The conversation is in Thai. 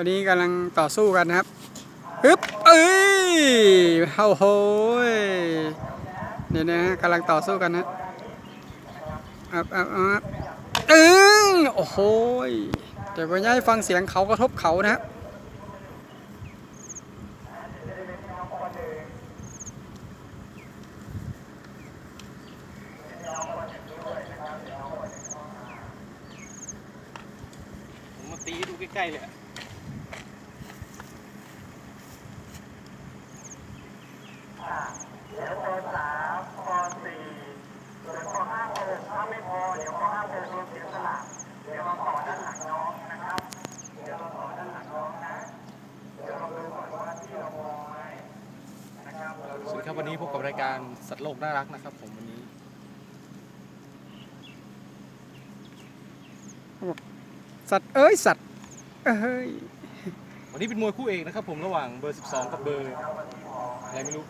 ตอนนี้กำลังต่อสู้กันนะครับฮึบเอ้ยเฮาโหยเนี่ยนะฮะกำลังต่อสู้กันนะอับอับอับอึ้งโอ้โหยเดี๋ยววันนี้ให้ฟังเสียงเขากระทบเขานะครับผมมาตีดูใกล้ๆเลย สวัสดีครับวันนี้พบกับรายการสัตว์โลกน่ารักนะครับ ผมวันนี้สัตว์เอ้ยสัตว์เอ้ยวันนี้เป็นมวยคู่เอกนะครับ ผมระหว่างเบอร์ 12 กับเบอร์อะไรไม่รู้